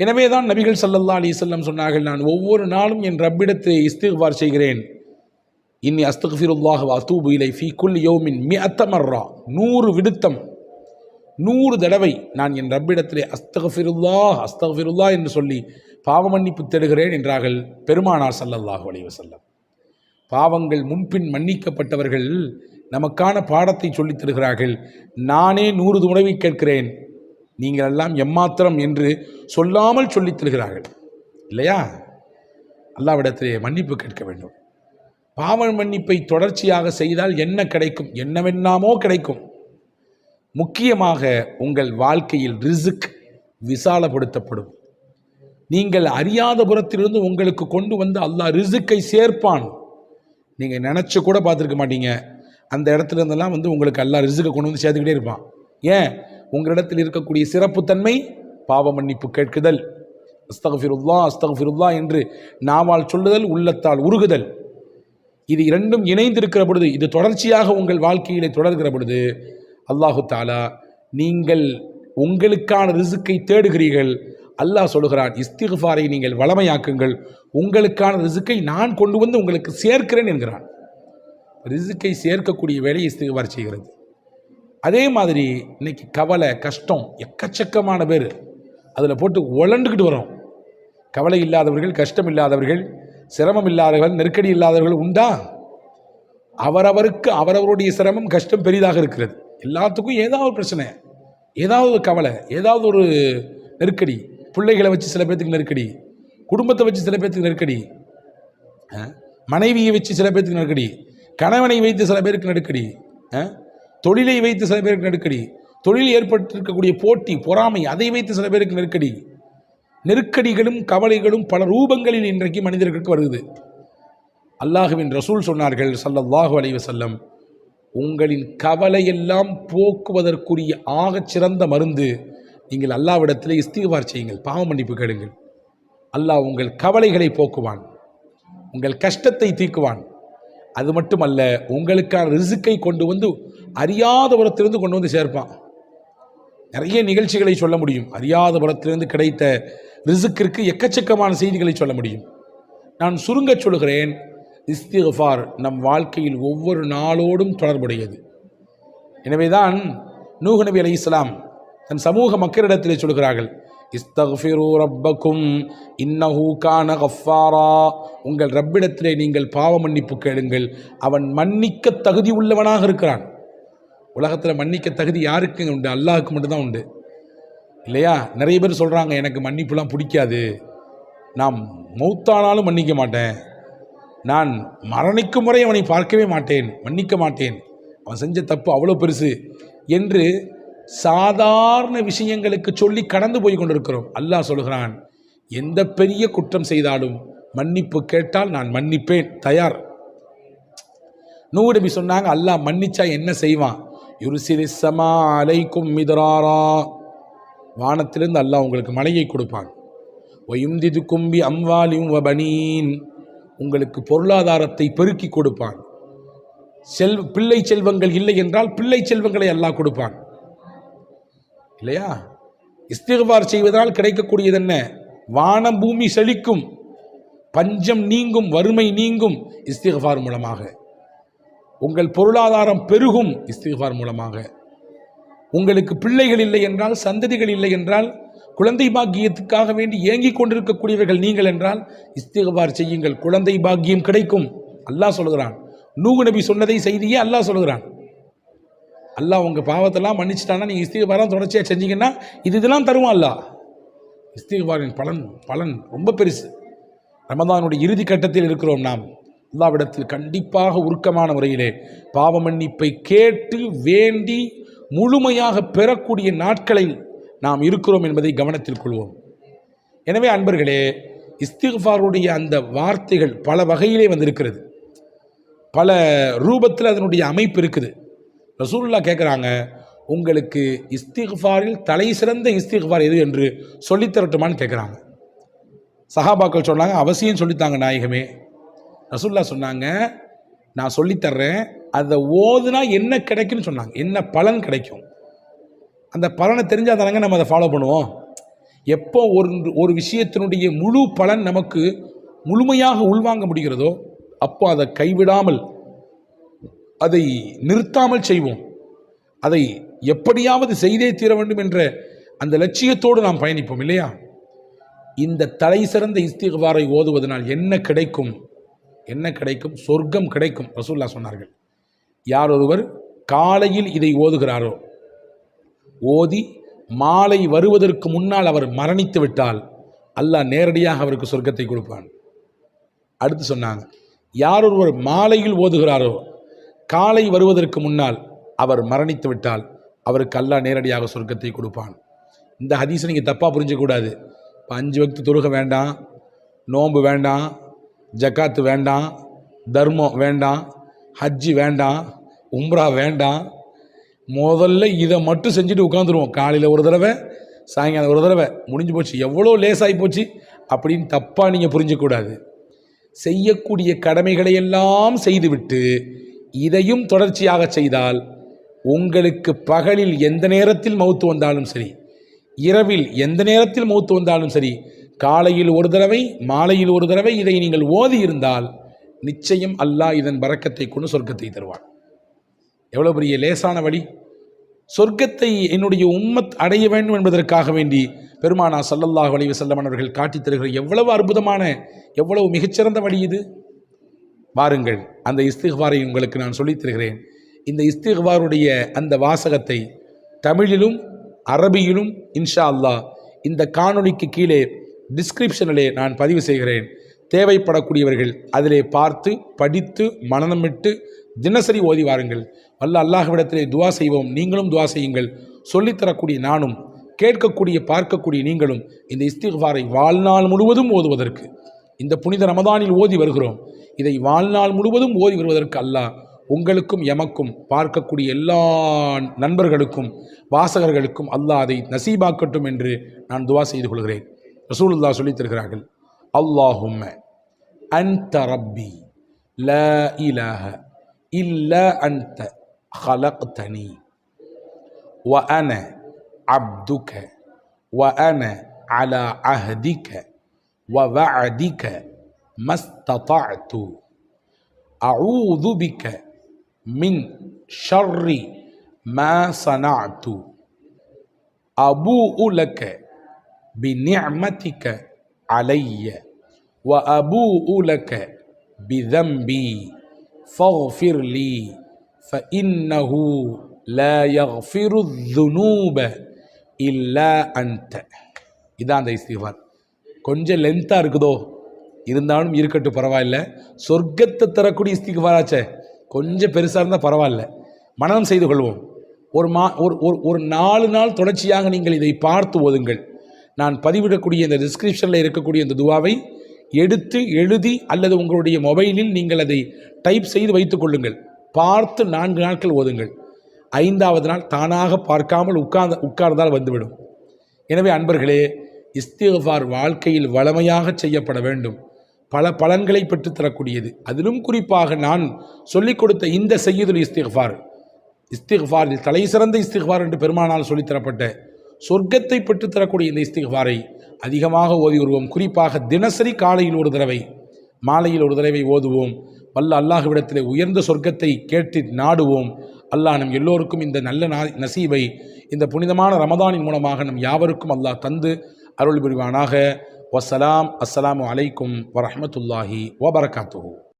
எனவே தான் நபிகள் சல்லல்லா அலி செல்லம் சொன்னார்கள் நான் ஒவ்வொரு நாளும் என் ரப்பிடத்தை இஸ்திஃபார் செய்கிறேன். இன்னி அஸ்தக்ஃபிருல்லாஹ் அத்தூபு இலை ஃபி குல் யோமின் மி அத்தமர்ரா நூறு விடுத்தம் நூறு தடவை நான் என் ரப்பிடத்திலே அஸ்தகஃபிருல்லா அஸ்தகஃபிருல்லா என்று சொல்லி பாவ மன்னிப்பு தேடுகிறேன் என்றார்கள் பெருமானார் சல்லல்லாஹ் அலைஹி செல்லம் பாவங்கள் முன்பின் மன்னிக்கப்பட்டவர்கள் நமக்கான பாடத்தை சொல்லித் தருகிறார்கள். நானே நூறு தடவை கேட்கிறேன். நீங்கள் எல்லாம் எம்மாத்திரம் என்று சொல்லாமல் சொல்லித் தருகிறார்கள். இல்லையா? அல்லாவிடத்திலே மன்னிப்பு கேட்க வேண்டும். பாவ மன்னிப்பை தொடர்ச்சியாக செய்தால் என்ன கிடைக்கும்? என்னவென்னாமோ கிடைக்கும். முக்கியமாக உங்கள் வாழ்க்கையில் ரிசுக் விசாலப்படுத்தப்படும். நீங்கள் அறியாத புறத்திலிருந்து உங்களுக்கு கொண்டு வந்து அல்லாஹ் ரிசுக்கை சேர்ப்பான். நீங்கள் நினச்சி கூட பார்த்துருக்க மாட்டீங்க. அந்த இடத்துல இருந்தெல்லாம் வந்து உங்களுக்கு அல்லாஹ் ரிசுக்கை கொண்டு வந்து சேர்த்துக்கிட்டே இருப்பான். ஏன்? உங்களிடத்தில் இருக்கக்கூடிய சிறப்புத்தன்மை பாவ மன்னிப்பு கேட்குதல். அஸ்தகஃபிருல்லா அஸ்தகஃபிருல்லா என்று நாவால் சொல்லுதல் உள்ளத்தால் உருகுதல். இது இரண்டும் இணைந்திருக்கிற பொழுது இது தொடர்ச்சியாக உங்கள் வாழ்க்கையிலே தொடர்கிற பொழுது அல்லாஹு தாலா நீங்கள் உங்களுக்கான ரிசுக்கை தேடுகிறீர்கள். அல்லாஹ் சொல்கிறான் இஸ்திகுஃபாரை நீங்கள் வளமையாக்குங்கள். உங்களுக்கான ரிசுக்கை நான் கொண்டு வந்து உங்களுக்கு சேர்க்கிறேன் என்கிறான். ரிசுக்கை சேர்க்கக்கூடிய வேலையை இஸ்திகுஃபார் செய்கிறது. அதே மாதிரி இன்னைக்கு கவலை கஷ்டம் எக்கச்சக்கமான பேர். அதில் போட்டு உழண்டுக்கிட்டு வரோம். கவலை இல்லாதவர்கள் கஷ்டம் இல்லாதவர்கள் சிரமம் இல்லாதவர்கள் நெருக்கடி இல்லாதவர்கள் உண்டா? அவரவருக்கு அவரவருடைய சிரமம் கஷ்டம் பெரிதாக இருக்கிறது. எல்லாத்துக்கும் ஏதாவது ஒரு பிரச்சனை ஏதாவது ஒரு கவலை ஏதாவது ஒரு நெருக்கடி. பிள்ளைகளை வச்சு சில பேர்த்துக்கு நெருக்கடி குடும்பத்தை வச்சு சில பேர்த்துக்கு நெருக்கடி மனைவியை வச்சு சில பேர்த்துக்கு நெருக்கடி கணவனை வைத்து சில பேருக்கு நெருக்கடி தொழிலை வைத்து சில பேருக்கு நெருக்கடி. தொழில் ஏற்பட்டிருக்கக்கூடிய போட்டி பொறாமை அதை வைத்து சில பேருக்கு நெருக்கடி. நெருக்கடிகளும் கவலைகளும் பல ரூபங்களில் இன்றைக்கு மனிதர்களுக்கு வருது. அல்லாஹுவின் ரசூல் சொன்னார்கள் சல்லல்லாஹு அலைஹி செல்லம் உங்களின் கவலையெல்லாம் போக்குவதற்குரிய ஆகச் சிறந்த மருந்து நீங்கள் அல்லாவிடத்தில் இஸ்திகார் செய்யுங்கள். பாவ மன்னிப்பு கேளுங்கள். அல்லாஹ் உங்கள் கவலைகளை போக்குவான். உங்கள் கஷ்டத்தை தீக்குவான் அது மட்டுமல்ல உங்களுக்கான ரிசுக்கை கொண்டு வந்து அறியாதபுரத்திலிருந்து கொண்டு வந்து சேர்ப்பான். நிறைய நிகழ்ச்சிகளை சொல்ல முடியும். அறியாதபுரத்திலிருந்து கிடைத்த ரிசுக்கிற்கு எக்கச்சக்கமான செய்திகளை சொல்ல முடியும். நான் சுருங்கச் சொல்கிறேன் இஸ்திஃபார் நம் வாழ்க்கையில் ஒவ்வொரு நாளோடும் தொடர்புடையது. எனவேதான் நூஹ் நபி அலி இஸ்லாம் தன் சமூக மக்களிடத்திலே சொல்கிறார்கள் இஸ்தக்ஃபிரு ரப்பக்கும் இன்னஹூக்கான கஃபாரா உங்கள் ரப்பிடத்திலே நீங்கள் பாவ மன்னிப்பு கேளுங்கள். அவன் மன்னிக்க தகுதி உள்ளவனாக இருக்கிறான். உலகத்தில் மன்னிக்க தகுதி யாருக்கு உண்டு? அல்லாஹுக்கு மட்டும்தான் உண்டு. இல்லையா? நிறைய பேர் சொல்கிறாங்க எனக்கு மன்னிப்புலாம் பிடிக்காது. நான் மௌத்தானாலும் மன்னிக்க மாட்டேன். நான் மரணிக்கும் முறை அவனை பார்க்கவே மாட்டேன். மன்னிக்க மாட்டேன். அவன் செஞ்ச தப்பு அவ்வளோ பெருசு. என்று சாதாரண விஷயங்களுக்கு சொல்லி கடந்து போய் கொண்டிருக்கிறோம். அல்லாஹ் சொல்கிறான் எந்த பெரிய குற்றம் செய்தாலும் மன்னிப்பு கேட்டால் நான் மன்னிப்பேன் தயார். நூறு சொன்னாங்க அல்லாஹ் மன்னிச்சா என்ன செய்வான்? யுருசிலிசமா அலைக்கும் மிதராரா. வானத்திலிருந்து அல்லாஹ் உங்களுக்கு மலையை கொடுப்பான். ஒயுந்திது கும்பி அம்வாலியும் வபனீன். உங்களுக்கு பொருளாதாரத்தை பெருக்கி கொடுப்பான். செல் பிள்ளை செல்வங்கள் இல்லை என்றால் பிள்ளை செல்வங்களை அல்லாஹ் கொடுப்பான். இல்லையா? இஸ்திகபார் செய்வதால் கிடைக்கக்கூடியது என்ன வானம் பூமி செழிக்கும். பஞ்சம் நீங்கும் வறுமை நீங்கும் இஸ்திகபார் மூலமாக. உங்கள் பொருளாதாரம் பெருகும் இஸ்திகபார் மூலமாக. உங்களுக்கு பிள்ளைகள் இல்லை என்றால் சந்ததிகள் இல்லை என்றால் குழந்தை பாக்கியத்துக்காக வேண்டி ஏங்கிக் கொண்டிருக்கக்கூடியவர்கள் நீங்கள் என்றால் இஸ்திகபார் செய்யுங்கள். குழந்தை பாக்கியம் கிடைக்கும். அல்லாஹ் சொல்கிறான். நூகு நபி சொன்னதை செய்தியே அல்லாஹ் சொல்கிறான். அல்லாஹ் உங்கள் பாவத்தெல்லாம் மன்னிச்சிட்டானா நீங்கள் இஸ்திகபாரம் தொடர்ச்சியாக செஞ்சீங்கன்னா இது இதெல்லாம் தருவான் அல்லாஹ்? இஸ்திகபாரின் பலன் பலன் ரொம்ப பெருசு. ரமதானுடைய இறுதி கட்டத்தில் இருக்கிறோம் நாம். அல்லாவிடத்தில் கண்டிப்பாக உருக்கமான முறையிலே பாவ மன்னிப்பை கேட்டு வேண்டி முழுமையாக பெறக்கூடிய நாட்களில் நாம் இருக்கிறோம் என்பதை கவனத்தில் கொள்வோம். எனவே அன்பர்களே இஸ்திஃபாருடைய அந்த வார்த்தைகள் பல வகையிலே வந்திருக்கிறது. பல ரூபத்தில் அதனுடைய அமைப்பு இருக்குது. ரசூல்லா கேட்குறாங்க உங்களுக்கு இஸ்திஃபாரில் தலை சிறந்த இஸ்திஃபார் எது என்று சொல்லித்தரட்டுமான்னு கேட்குறாங்க சஹாபாக்கள் சொன்னாங்க அவசியம் சொல்லித்தாங்க நாயகமே. ரசூல்லா சொன்னாங்க நான் சொல்லித்தர்றேன் அதை ஓதுனா என்ன கிடைக்கும்னு சொன்னாங்க என்ன பலன் கிடைக்கும். அந்த பலனை தெரிஞ்சால் தானங்க நம்ம அதை ஃபாலோ பண்ணுவோம். எப்போ ஒரு ஒரு விஷயத்தினுடைய முழு பலன் நமக்கு முழுமையாக உள்வாங்க முடிகிறதோ அப்போ அதை கைவிடாமல் அதை நிறுத்தாமல் செய்வோம். அதை எப்படியாவது செய்தே தீர வேண்டும் என்ற அந்த லட்சியத்தோடு நாம் பயணிப்போம் இல்லையா? இந்த தலை சிறந்த இஸ்திகாரை ஓதுவதனால் என்ன கிடைக்கும்? என்ன கிடைக்கும்? சொர்க்கம் கிடைக்கும் ரசூல்லா சொன்னார்கள். யார் ஒருவர் காலையில் இதை ஓதுகிறாரோ ஓதி மாலை வருவதற்கு முன்னால் அவர் மரணித்து விட்டால் அல்லாஹ் நேரடியாக அவருக்கு சொர்க்கத்தை கொடுப்பான். அடுத்து சொன்னாங்க யார் ஒருவர் மாலையில் ஓதுகிறாரோ காலை வருவதற்கு முன்னால் அவர் மரணித்து விட்டால் அவருக்கு அல்லாஹ் நேரடியாக சொர்க்கத்தை கொடுப்பான். இந்த ஹதீஸை நீங்கள் தப்பாக புரிஞ்சக்கூடாது இப்போ அஞ்சு வக்து தொழுக வேண்டாம் நோன்பு வேண்டாம் ஜக்காத்து வேண்டாம் தர்மம் வேண்டாம் ஹஜ்ஜி வேண்டாம் உம்ரா வேண்டாம். முதல்ல இதை மட்டும் செஞ்சுட்டு உட்காந்துருவோம் காலையில் ஒரு தடவை சாயங்காலம் ஒரு தடவை. முடிஞ்சு போச்சு. எவ்வளோ லேசாகி போச்சு அப்படின்னு தப்பாக நீங்கள் புரிஞ்சக்கூடாது செய்யக்கூடிய கடமைகளை எல்லாம் செய்துவிட்டு இதையும் தொடர்ச்சியாக செய்தால் உங்களுக்கு பகலில் எந்த நேரத்தில் மௌத்து வந்தாலும் சரி இரவில் எந்த நேரத்தில் மௌத்து வந்தாலும் சரி காலையில் ஒரு தடவை மாலையில் ஒரு தடவை இதை நீங்கள் ஓதி இருந்தால் நிச்சயம் அல்லாஹ் இதன் பறக்கத்தை கொண்டு சொர்க்கத்தை தருவான். எவ்வளோ பெரிய லேசான வழி. சொர்க்கத்தை என்னுடைய உம்மத் அடைய வேண்டும் என்பதற்காக வேண்டி பெருமானா சல்லல்லாஹ் அலைஹி வஸல்லம் அவர்கள் காட்டித் தருகிற எவ்வளவு அற்புதமான எவ்வளவு மிகச்சிறந்த வழி இது. வாருங்கள். அந்த இஸ்திக்பாரை உங்களுக்கு நான் சொல்லித் தருகிறேன். இந்த இஸ்திக்பாருடைய அந்த வாசகத்தை தமிழிலும் அரபியிலும் இன்ஷா அல்லாஹ் இந்த காணொளிக்கு கீழே டிஸ்கிரிப்ஷனிலே நான் பதிவு செய்கிறேன். தேவைப்படக்கூடியவர்கள் அதிலே பார்த்து படித்து மனநமிட்டு தினசரி ஓதி வாருங்கள். வல்ல அல்லாஹ்விடத்திலே துவா செய்வோம். நீங்களும் துவா செய்யுங்கள். சொல்லித்தரக்கூடிய நானும் கேட்கக்கூடிய பார்க்கக்கூடிய நீங்களும் இந்த இஸ்திக்பாரை வாழ்நாள் முழுவதும் ஓதுவதற்கு இந்த புனித ரமதானில் ஓதி வருகிறோம் இதை வாழ்நாள் முழுவதும் ஓதி வருவதற்கு அல்லாஹ் உங்களுக்கும் எமக்கும் பார்க்கக்கூடிய எல்லா நண்பர்களுக்கும் வாசகர்களுக்கும் அல்லாஹ் அதை நசீபாக்கட்டும் என்று நான் துவா செய்து கொள்கிறேன் ரசூலுல்லாஹ் சொல்லித் தருகிறார்கள் அல்லாஹும்ம அன்த ரப்பி லா இலாஹ இல்லா அன்த خلقتني وأنا عبدك وأنا على عهدك ووعدك ما استطعت. أعوذ بك من شر ما صنعت. أبوء لك بنعمتك علي وأبوء لك بذنبي. فاغفر لي فإنه لا يغفر الذنوب إلا أنت. إذا عند استغفار கொஞ்சம் லென்த்தாக இருக்குதோ? இருந்தாலும் இருக்கட்டும் பரவாயில்ல. சொர்க்கத்தை தரக்கூடிய இஸ்திஃபாராச்சே கொஞ்சம் பெருசாக இருந்தால் பரவாயில்ல. மனனம் செய்து கொள்வோம். ஒரு மா ஒரு ஒரு ஒரு நாலு நாள் தொடர்ச்சியாக நீங்கள் இதை பார்த்து ஓதுங்கள். நான் பதிவிடக்கூடிய இந்த டிஸ்கிரிப்ஷனில் இருக்கக்கூடிய இந்த துவாவை எடுத்து எழுதி அல்லது உங்களுடைய மொபைலில் நீங்கள் அதை டைப் செய்து வைத்துக் கொள்ளுங்கள். பார்த்து நான்கு நாட்கள் ஓதுங்கள். ஐந்தாவது நாள் தானாக பார்க்காமல் உட்கார்ந்த உட்கார்ந்தால் வந்துவிடும். எனவே அன்பர்களே இஸ்திகார் வாழ்க்கையில் வளமையாக செய்யப்பட வேண்டும். பல பலன்களை பெற்றுத் தரக்கூடியது. அதிலும் குறிப்பாக நான் சொல்லிக் கொடுத்த இந்த செய்யுதுல் இஸ்திகார் இஸ்திகாரில் தலை சிறந்த இஸ்திகார் என்று பெருமானால் சொல்லித் தரப்பட்ட சொர்க்கத்தை பெற்றுத் தரக்கூடிய இந்த இஸ்திகாரை அதிகமாக ஓதி வருவோம் குறிப்பாக தினசரி காலையில் ஒரு தடவை மாலையில் ஒரு தடவை ஓதுவோம். வல்ல அல்லாஹுவிடத்திலே உயர்ந்த சொர்க்கத்தை கேட்டு நாடுவோம். அல்லாஹ் நம் எல்லோருக்கும் இந்த நல்ல நா- நசீபை இந்த புனிதமான ரமதானின் மூலமாக நம் யாவருக்கும் அல்லாஹ் தந்து அருள் புரிவானாக வசலாம் அஸ்ஸலாமு அலைக்கும் வரஹ்மத்துல்லாஹி வபரகாத்துஹு